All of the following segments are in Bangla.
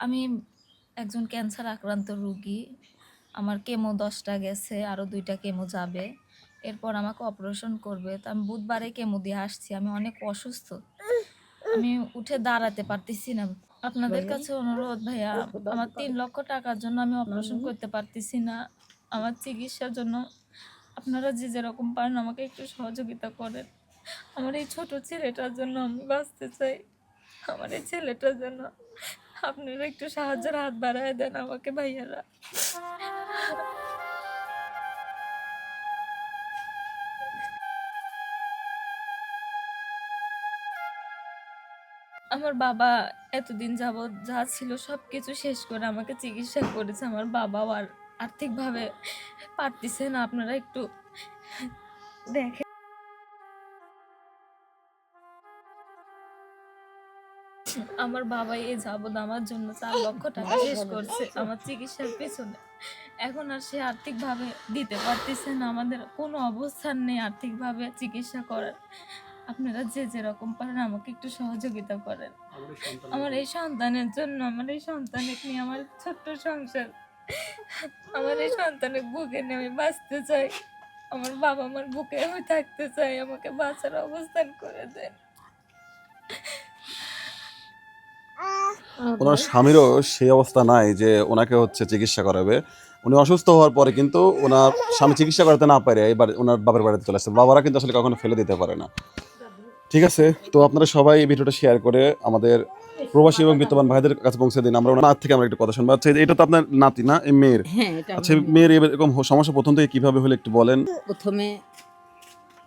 আমি একজন ক্যান্সার আক্রান্ত রুগী। আমার কেমো দশটা গেছে আরও দুইটা কেমো যাবে। এরপর আমাকে অপারেশন করবে। তো আমি বুধবারে কেমো দিয়ে আসছি। আমি অনেক অসুস্থ। আমি উঠে দাঁড়াতে পারতেছি না। আপনাদের কাছে অনুরোধ ভাইয়া আমার তিন লক্ষ টাকার জন্য আমি অপারেশন করতে পারতেছি না। আমার চিকিৎসার জন্য আপনারা যে যেরকম পারেন আমাকে একটু সহযোগিতা করেন। আমার এই ছোট ছেলেটার জন্য আমি বাঁচতে চাই। আমার এই ছেলেটার জন্য আপনারা একটু সাহায্যের হাত বাড়ায় দেন আমাকে, ভাইয়ারা। আমার বাবা এতদিন যাবৎ যা ছিল সব কিছু শেষ করে আমাকে চিকিৎসা করেছে। আমার বাবাও আর আর্থিকভাবে পারতেছে না। আপনারা একটু দেখেন। আমার বাবা এই যাবৎ আমার জন্য চার লক্ষ টাকা শেষ করছে আমার চিকিৎসার পেছনে। এখন আর সে আর্থিকভাবে দিতে পারতেছে না আমাদের কোনো অবস্থান নেই আর্থিকভাবে চিকিৎসা করার। আপনারা যে যেরকম পারেন আমাকে একটু সহযোগিতা করেন। আমার এই সন্তানের জন্য আমার এই সন্তানের নিয়ে আমার ছোট্ট সংসার। আমার এই সন্তানের বুকে নিয়ে আমি বাঁচতে চাই। আমার বাবা আমার বুকে আমি থাকতে চাই আমাকে বাঁচার অবস্থান করে দেন। ওনার স্বামীরও সেই অবস্থা নাই যে ওনাকে হচ্ছে চিকিৎসা করাবে। উনি অসুস্থ হওয়ার পরে কিন্তু ওনার স্বামী চিকিৎসা করাতে না পারে এবার ওনার বাবার বাড়িতে চলে আসছে বাবারা কিন্তু আসলে কখনো ফেলে দিতে পারে না। ঠিক আছে তো আপনারা সবাই এই ভিডিওটা শেয়ার করে আমাদের প্রবাসী এবং বিত্তবান ভাইদের কাছে পৌঁছে দিন। আমরা ওনার থেকে আমরা একটু কথা শুনব। আচ্ছা এটা তো আপনার নাতি না? এই মেয়ের? হ্যাঁ আচ্ছা মেয়ের এরকম সমস্যা প্রথম থেকে কীভাবে হলে একটু বলেন। প্রথমে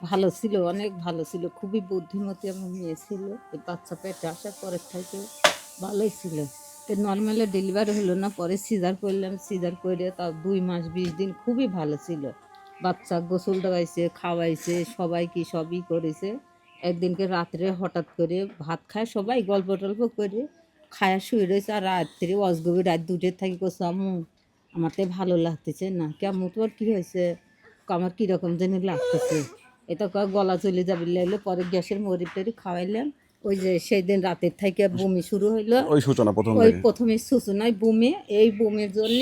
ভালো ছিল অনেক ভালো ছিল খুবই বুদ্ধিমতী আমার মেয়ে ছিল। বাচ্চা পেটে আসার পরের থেকে ভালোই ছিল। তো নর্মালে ডেলিভারি হলো না, পরে সিজার করলাম সিজার করে তাও দুই মাস বিশ দিন খুবই ভালো ছিল। বাচ্চা গোসল দেওয়াইছে খাওয়াইছে, সবাই কি সবই করেছে। একদিনকে রাত্রে হঠাৎ করে ভাত খায় সবাই, গল্প টল্প করে খায়া শুয়ে রয়েছে। আর রাত্রে অজগবি রাত দুটোর থাকি করছে, আম্মু, আমার তো ভালো লাগতেছে না। কেমন তোর কী হয়েছে? আমার কীরকম যেন লাগতেছে। এটা গলা চলে যাবে। লাগল পরে গ্যাসের মরিব টরি খাওয়াইলাম। ওই যে সেই দিন রাতের থেকে বমি শুরু হইল। ওই সূচনা প্রথম ওই প্রথমে সূচনায় বমি এই বমির জন্য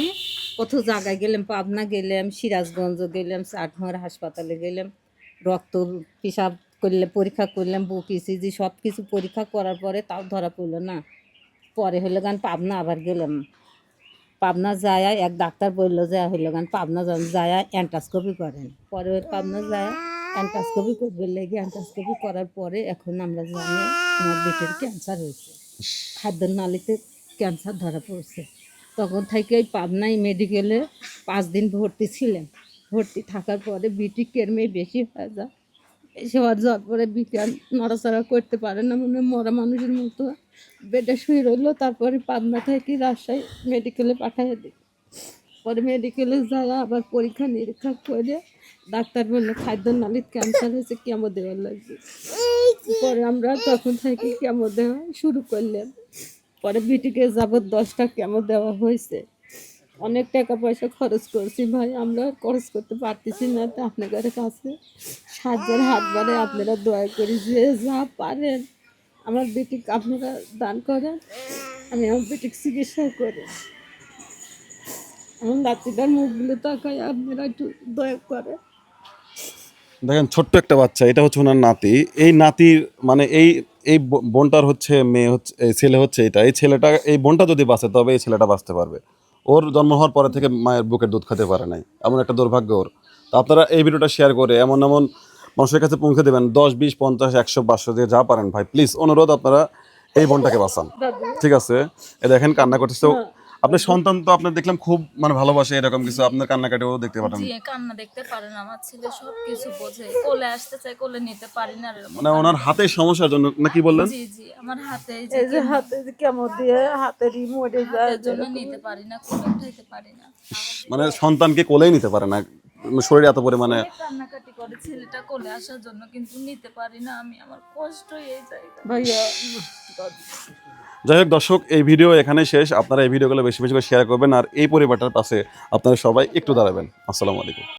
কত জায়গায় গেলাম পাবনা গেলাম সিরাজগঞ্জ গেলাম চাটমার হাসপাতালে গেলাম রক্ত পেশাব করলে পরীক্ষা করলাম বুক ইসিজি সব কিছু পরীক্ষা করার পরে তাও ধরা পড়ল না। পরে হইল গান পাবনা আবার গেলাম। পাবনা যায় এক ডাক্তার বলল যে হইল গান পাবনা যায় অ্যান্টাস্কোপি করেন। পরে পাবনা যায় অ্যান্টাস্কোপি করবে লেগে অ্যান্টাস্কোপি করার পরে এখন আমরা জানি আমার পেটের ক্যান্সার হয়েছে। খাদ্য নালিতে ক্যান্সার ধরা পড়ছে। তখন থেকে ওই পাবনাই মেডিকেলে পাঁচ দিন ভর্তি ছিলেন ভর্তি থাকার পরে বিটি কেরমে বেশি হয়ে যায়। বেশি হওয়ার যাওয়ার পরে বিজ্ঞান নড়াচড়া করতে পারে না মনে হয় মরা মানুষের মতো। বেডে শুয়ে রইল তারপরে পাবনা থেকে রাজশাহী মেডিকেলে পাঠিয়ে দিই পরে মেডিকেলে যায় আবার পরীক্ষা নিরীক্ষা করে ডাক্তার বলল খাদ্য নালীর ক্যান্সার হয়েছে, কেমো দেওয়ার লাগবে? পরে আমরা তখন থেকে কেমো দেওয়া শুরু করলাম। পরে বিটিকে যাবত দশটা কেমো দেওয়া হয়েছে। অনেক টাকা পয়সা খরচ করছি ভাই, আমরা খরচ করতে পারতেছি না। তো আপনাদের কাছে সাহায্যের হাত বাড়ে আপনারা দয়া করি যে যা পারেন। আমার বেটিকে আপনারা দান করেন, আমি আমার বেটিকে চিকিৎসা করি। আমার নাতিটার মুখগুলো তাকায় আপনারা একটু দয়া করেন দেখেন ছোট্ট একটা বাচ্চা এটা হচ্ছে ওনার নাতি। এই নাতির মানে এই এই বোনটার হচ্ছে মেয়ে হচ্ছে ছেলে হচ্ছে এটা। এই ছেলেটা এই বোনটা যদি বাঁচে তবে এই ছেলেটা বাঁচতে পারবে। ওর জন্ম হওয়ার পরে থেকে মায়ের বুকের দুধ খেতে পারে নাই। এমন একটা দুর্ভাগ্য ওর। তো আপনারা এই ভিডিওটা শেয়ার করে এমন এমন মানুষের কাছে পৌঁছে দেবেন। দশ বিশ পঞ্চাশ একশো পাঁচশো দিয়ে যা পারেন ভাই। প্লিজ অনুরোধ আপনারা এই বোনটাকে বাঁচান। ঠিক আছে? এ দেখেন কান্না করতেছে। আপনার সন্তান তো আপনার দেখলাম খুব মানে ভালোবাসে এরকম কিছু। আপনার কান্নাকাটিও দেখতে পারেন। জি কান্না দেখতে পারেন আমার ছেলে সব কিছু বোঝে। কোলে আসতে চাই কোলে নিতে পারি না এরকম মানে ওনার হাতে সমস্যার জন্য না কি বললেন? জি জি আমার হাতে এই যে যে হাতে যে কেমন দিয়ে হাতে রিমোটে যায় জন্য নিতে পারি না কোলে উঠাইতে পারি না। মানে সন্তানকে কোলেই নিতে পারে না। শরীরে এত পরিমাণে কান্নাকাটি করে ছেলেটা কোলে আসার জন্য কিন্তু নিতে পারি না আমি আমার কষ্ট এই জায়গা ভাইয়া। যাই হোক দর্শক এই ভিডিও এখানে শেষ। আপনারা এই ভিডিওগুলো বেশি বেশি করে শেয়ার করবেন আর এই পরিবারটার পাশে আপনারা সবাই একটু দাঁড়াবেন। আসসালামু আলাইকুম।